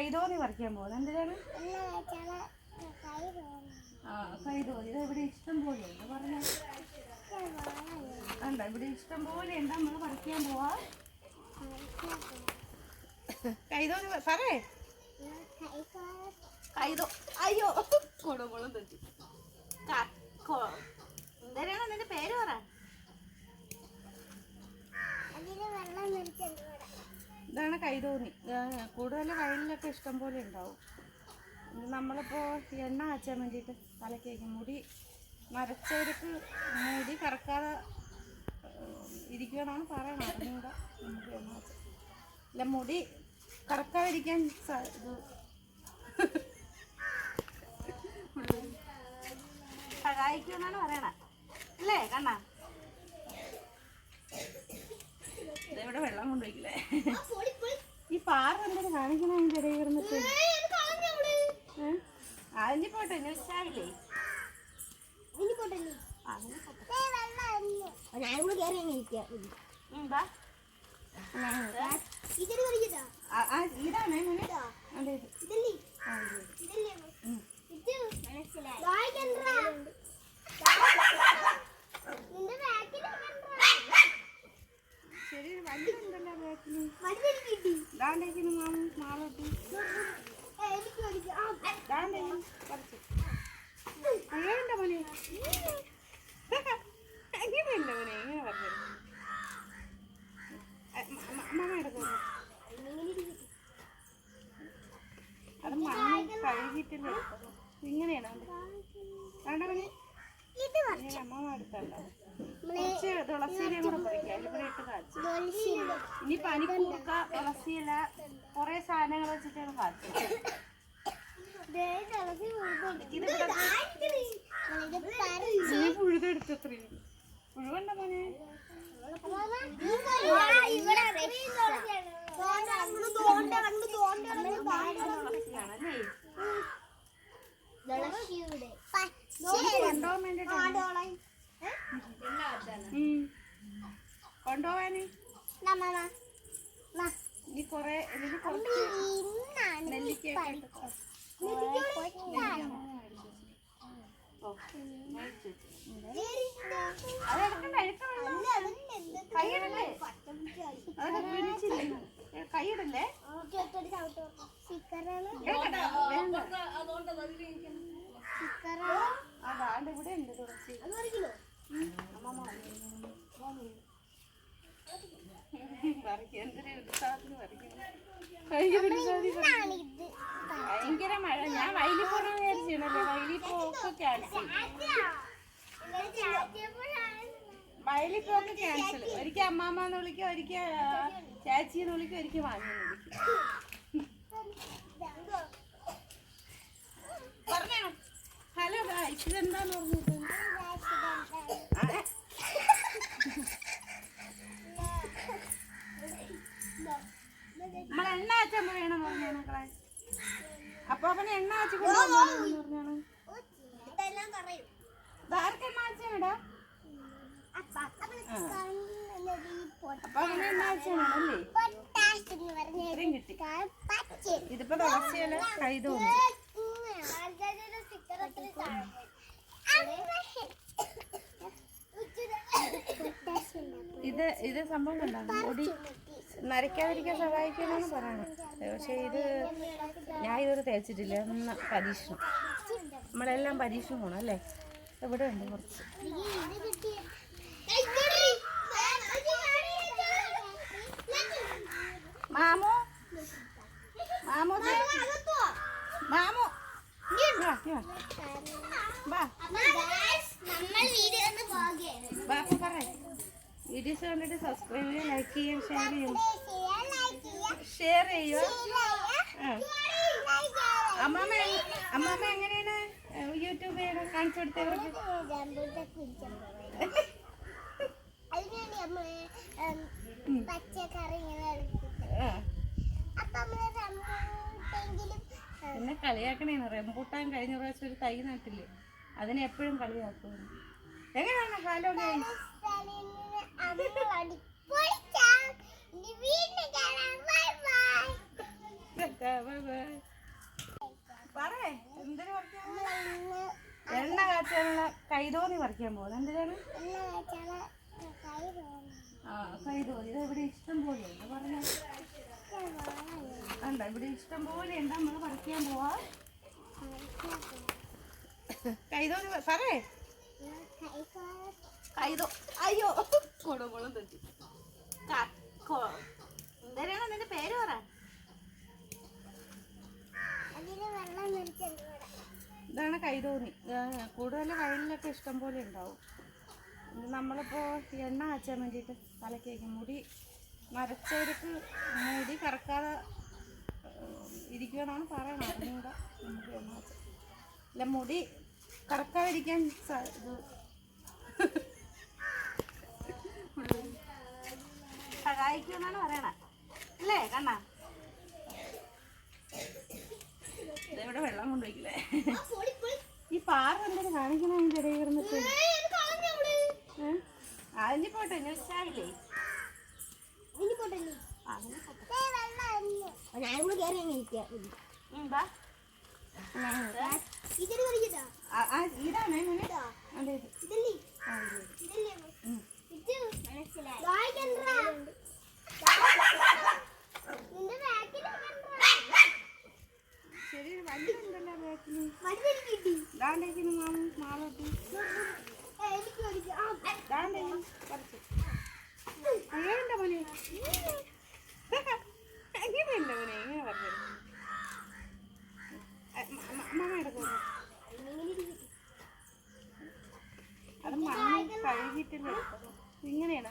കൈതോന്നി പറിക്കാൻ പോകുന്നത്. എന്തിനാണ്? ആ കൈതോന്നി. ഇവിടെ ഇഷ്ടം പോലെ ഉണ്ട്. പറഞ്ഞ. അല്ല ഇവിടെ ഇഷ്ടം പോലെ ഉണ്ട്. നമ്മൾ പറിക്കാൻ പോവാ. കൈതോന്നി പറയേ കൈതോ അയ്യോ. കുളം തെറ്റി. എന്തരാണ് നിന്റെ പേര് പറ? ഇതാണ് കൈതോന്നി. കൂടുതൽ വയലിലൊക്കെ ഇഷ്ടം പോലെ ഉണ്ടാവും. നമ്മളിപ്പോൾ എണ്ണ കാച്ചാൻ വേണ്ടിയിട്ട് തലക്കേക്ക് മുടി നരച്ചവർക്ക് മുടി കറക്കാതെ ഇരിക്കണമെന്ന് പറയണം. അതിനൂടെ നമുക്ക് എണ്ണ കാച്ചാൻ ഇല്ല മുടി കറക്കാതിരിക്കാൻ ഇത് സഹായിക്കുമെന്നാണ് പറയണേ. അല്ലേ കണ്ണാ? ഇവിടെ വെള്ളം കൊണ്ടുപോയിക്കില്ലേ? ഈ പാറ എന്തൊരു കാണിക്കണ അതിന്റെ ഇടയിൽ കിടന്നിട്ട്? ഏ? അതിന് പോട്ടെ ഉച്ചാവില്ലേ ഇതാണ് കൂടെ കയറി അങ്ങ് ഇരിക്കാം ഉം, ബാ. ഇതൊരു കളിക്കട്ടാ ആ, ആ, ഇതാണേ മോനെ അതെ ഇത് ഇതല്ലേ ആ, ഇത് ഇത്. ഇതല്ലേ ഉം. ഇത് മനസ്സിലായി വായിക്കണ്ടാ നിന്റെ ബാക്കിൽ ശരി വണ്ടി ഉണ്ടല്ലോ ബാക്കിൽ മരുന്ന് കിട്ടി ദാണ്ടേക്കിന് മാമു മാളോട്ട് എനിക്ക് കളിക്കാം ആ, ദാണ്ടേ കുറച്ച് അങ്ങനെയുണ്ടോ മോനെ അങ്ങനെയല്ല മോനെ എങ്ങനെ പറഞ്ഞു ഇങ്ങനെ ഇരിക്കും. അത് മണ്ണ് കഴുകിയിട്ടില്ല ഇങ്ങനെയാണ്. ഇങ്ങനെ അമ്മ എടുത്തല്ല നമ്മൾ കുറച്ച് തുളസിയിലയും കൂടെ പറിക്കാം ഇവിടെ ഇട്ട് കാച്ചു. ഇനി പനിക്കൂർക്ക തുളസിയില കുറെ സാധനങ്ങൾ വെച്ചിട്ടാണ് കാച്ചത്. ഇത് നീ. കൊണ്ടുപോവാന്. ഇനി കൊറേ ഇതിന് കൈയിടല്ലേ. അതാണ്ട് ഇവിടെ ഉണ്ട് തുളസി അത് ഒരു കിലോ. പറിക്കും എന്തൊരു ഉത്സാഹത്തിന് പറിക്കുന്നു ഭയങ്കര. മഴ. ഞാൻ വയലിൽ പോകണം വിചാരിച്ചിരുന്നല്ലേ. വയലിൽ പോക്ക് ക്യാൻസൽ വയലി വയലിൽ പോക്ക് ക്യാൻസൽ ഒരിക്കൽ അമ്മാമ്മ എന്ന് വിളിക്കും ഒരിക്കൽ ചാച്ചി എന്ന് വിളിക്കും ഒരിക്കൽ വാങ്ങി വിളിക്കും? പറഞ്ഞോ. ഹലോ ഇതെന്താന്ന് പറഞ്ഞത് ആ, നമ്മൾ എണ്ണ വെച്ചാൽ വേണം പറഞ്ഞാണ് മക്കളെ അപ്പൊ അവന് എണ്ണ വെച്ച് കൊണ്ടുപോകാന്ന് പറഞ്ഞാണ് ഇതെല്ലാം പറയും. ഇതാർക്ക് എണ്ണ വെച്ചാടാ അപ്പ അവൾ കണ്ണിലൊരു പൊട്ട- അപ്പൊ അവന് എണ്ണ വെച്ചാണല്ലേ അപ്പൊ അവന് എണ്ണ ആച്ചു പച്ച ഇതിപ്പോ കൈ ഇത് ഇത് സംഭവം കണ്ടാണ്. മുടി നരയ്ക്കാതിരിക്കാൻ സഹായിക്കാനാണ് പറയണത്. പക്ഷേ ഇത് ഞാൻ ഇതുവരെ തേച്ചിട്ടില്ല. ഒന്ന് പരീക്ഷണം. നമ്മളെല്ലാം പരീക്ഷണം പോണം അല്ലേ? എവിടെ ഉണ്ട് കുറച്ച്. മാമോ? മാമോ. മാമു? നമ്മൾ വീഡിയോസ് കണ്ടിട്ട് സബ്സ്ക്രൈബ് ചെയ്യുക ലൈക്ക് ചെയ്യുക ഷെയർ ചെയ്യുക ഷെയർ ചെയ്യുക അമ്മാമ അമ്മാമ എങ്ങനെയാണ്? യൂട്യൂബ് ചെയ്യണം കാണിച്ചു കൊടുത്തവർക്ക്? എന്നെ കളിയാക്കണേന്ന് റെമ്പൂട്ടാൻ കഴിഞ്ഞ പ്രാവശ്യം ഒരു തൈ നട്ടില്ലേ? അതിനെ എപ്പോഴും കളിയാക്കും. എങ്ങനെയാണ്? Hello guys tata bye bye. പറയേ എന്തിനു എണ്ണ കാച്ചാനുള്ള കൈതോന്നി പറിക്കാൻ പോകുന്നത് എന്തിനാണ്? ആ കൈതോന്നി. ഇവിടെ ഇഷ്ടം പോലെ ഉണ്ട്. പറഞ്ഞു. കണ്ട? ഇവിടെ ഇഷ്ടം പോലെ ഉണ്ട്. നമ്മൾ പറിക്കാൻ പോവാ. കൈതോന്നി പറയേ. കൈതോ അയ്യോ. കൊടുകുളം തെറ്റി. എന്തിനാണ് നിന്റെ പേര് പറ? ഇതാണ് കൈതോന്നി കൂടുതൽ വയലിലൊക്കെ ഇഷ്ടം പോലെ ഉണ്ടാവും. നമ്മളിപ്പോൾ എണ്ണ കാച്ചാൻ വേണ്ടിയിട്ട് തലക്കേക്ക് മുടി നരച്ചവർക്ക് മുടി കറക്കാതെ ഇരിക്കുമെന്നാണ് പറയണം അതിനൂടെ നമുക്ക് എണ്ണ കാച്ചാൻ അല്ല മുടി കറക്കാതിരിക്കാൻ ഇത് സഹായിക്കുമെന്നാണ് പറയണത്. അല്ലേ കണ്ണ? കൊണ്ടുപോയിക്കില്ലേ ഈ പാറ എന്തെങ്കിലും കാണിക്കണം അതിന്റെ ഇടയിൽ കിടന്നിട്ട്? അതിന് പോട്ടെ ഞാൻ ഉച്ചായില്ലേ അതിന് പോട്ടെ ഞാനും കൂടി കയറി ഇരിക്കാം ഉം, ബാ. ഇതിന് കളിക്കട്ടാ ആ, ആ, ഇതാണ് ഇങ്ങനെ അതെ ഇത്. ഇതല്ലേ ആ, ഇത് ഇത്. ഇതല്ലേ ഉം. ഇത് മനസ്സിലായി വായിക്കണ്ടാ നിന്റെ ബാക്കിൽ ശരി വണ്ടി ഉണ്ടല്ലോ ബാക്കിന് വണ്ടി കിട്ടി ദാണ്ടേക്കിന് മാമു മാളോട്ട് എനിക്ക് കളിക്കാം ദാണ്ടേ കുറച്ച് അങ്ങനെയുണ്ടോ മോനെ അങ്ങനെയല്ല മോനെ എങ്ങനെ പറഞ്ഞു അമ്മ എടുക്കുന്നു അത് മണ്ണ് കഴുകിയിട്ടില്ല ഇങ്ങനെയാണ്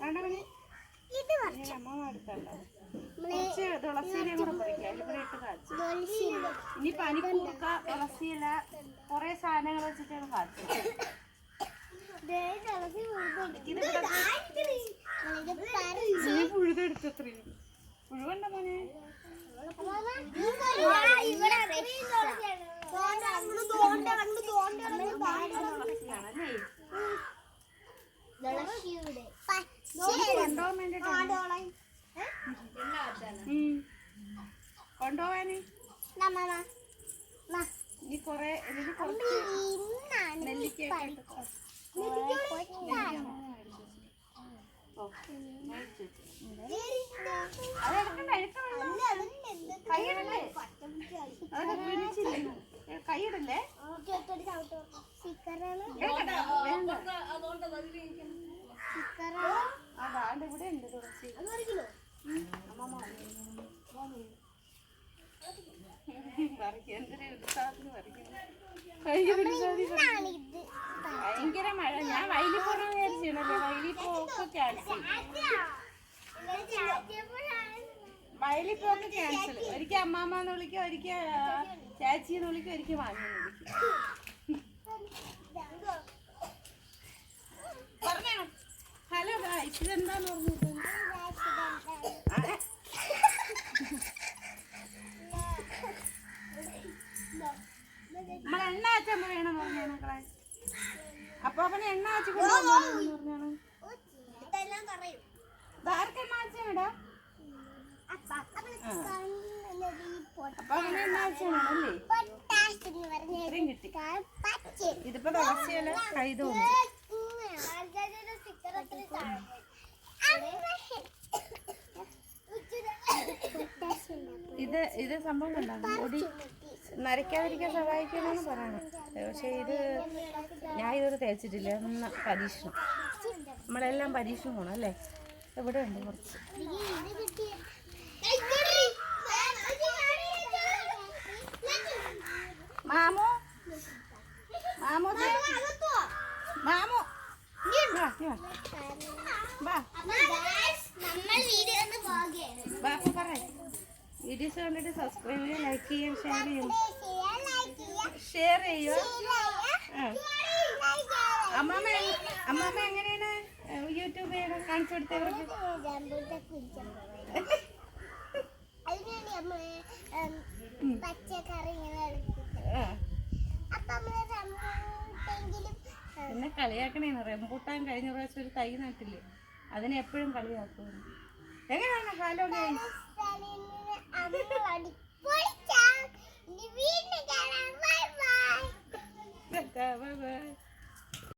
കണ്ടവന് ഇത് ഇങ്ങനെ അമ്മ എടുത്തുണ്ടാവും കുറച്ച് തുളസിയിലയും കൂടെ പറിക്കാം ഇട്ട് കാച്ചും. ഇനി പനിക്കൂർക്ക തുളസിയില കുറെ സാധനങ്ങൾ വെച്ചിട്ടാണ് കാച്ചും. പുഴുതെടുത്ത്. എത്രയും പുഴുവണ്ട മോനെ? തുളസിയാണല്ലേ? കൊണ്ടുപോകാൻ വേണ്ടിട്ടാണ് കൊണ്ടുപോവാന് ഇനി കൊറേ ഇതിന് കുറച്ച് നെല്ലിക്കയൊക്കെ ഇട്ട് കാച്ചും. അതാണ്ട് ഇവിടെ ഉണ്ട് കുറച്ച് അത് ഭയങ്കര മഴ. ഞാൻ വൈലി പോകണം വിചാരിച്ചിരുന്നല്ലേ വയലിൽ പോക്ക് ക്യാൻസൽ വയലിൽ പോക്ക് ക്യാൻസൽ ഒരിക്കൽ അമ്മാമ്മ എന്ന് വിളിക്കും ഒരിക്കൽ ചാച്ചി എന്ന് വിളിക്കും ഒരിക്കൽ മാമി എന്ന് വിളിക്കും. പറഞ്ഞോ ഹലോ ഗായ്സ് ഇതെന്താന്ന് പറഞ്ഞത് ആ, നമ്മൾ എണ്ണ വെച്ചാൽ വേണം പറഞ്ഞാണ് മക്കളെ അപ്പൊ അവന് എണ്ണ വെച്ച് കൊണ്ടുവന്നു പറഞ്ഞാണ് ഇതെല്ലാം പറയും ഇതാർക്ക് എണ്ണ വെച്ചാടാ അപ്പൊ അവന് എണ്ണ വെച്ചാണല്ലേ ഇത്രയും കിട്ടി ഇതിപ്പോ ദോശയല്ല കൈതോന്നി ഇത് ഇത് സംഭവം ഉണ്ടാകും മുടി നരയ്ക്കാതിരിക്കാൻ സഹായിക്കുന്നു പറയണം. പക്ഷേ ഇത് ഞാൻ ഇതുവരെ തേച്ചിട്ടില്ല. ഒന്ന് പരീക്ഷണം. നമ്മളെല്ലാം പരീക്ഷണം പോണം അല്ലേ? എവിടെ ഉണ്ട് കുറച്ച്. മാമോ? മാമോ മാമു വീഡിയോസ് കണ്ടിട്ട് സബ്സ്ക്രൈബ് ചെയ്യുക ലൈക്ക് ചെയ്യാം ഷെയർ ചെയ്യും ഷെയർ ചെയ്യുക അമ്മമ്മ അമ്മമ്മ എങ്ങനെയാണ് യൂട്യൂബ് ചെയ്യണം കാണിച്ചു കൊടുത്തവർക്ക് പച്ചക്കറി ഇങ്ങനെ എടുക്കുന്നത് ആ, അപ്പൊ നമ്മൾ റംബൂട്ടെങ്കിലും പിന്നെ കളിയാക്കണേന്ന് റെമ്പൂട്ടാൻ കഴിഞ്ഞ പ്രാവശ്യം ഒരു തൈ നട്ടില്ലേ? അതിനെ എപ്പോഴും കളിയാക്കും. എങ്ങനെയാണ്? Hello guys bye bye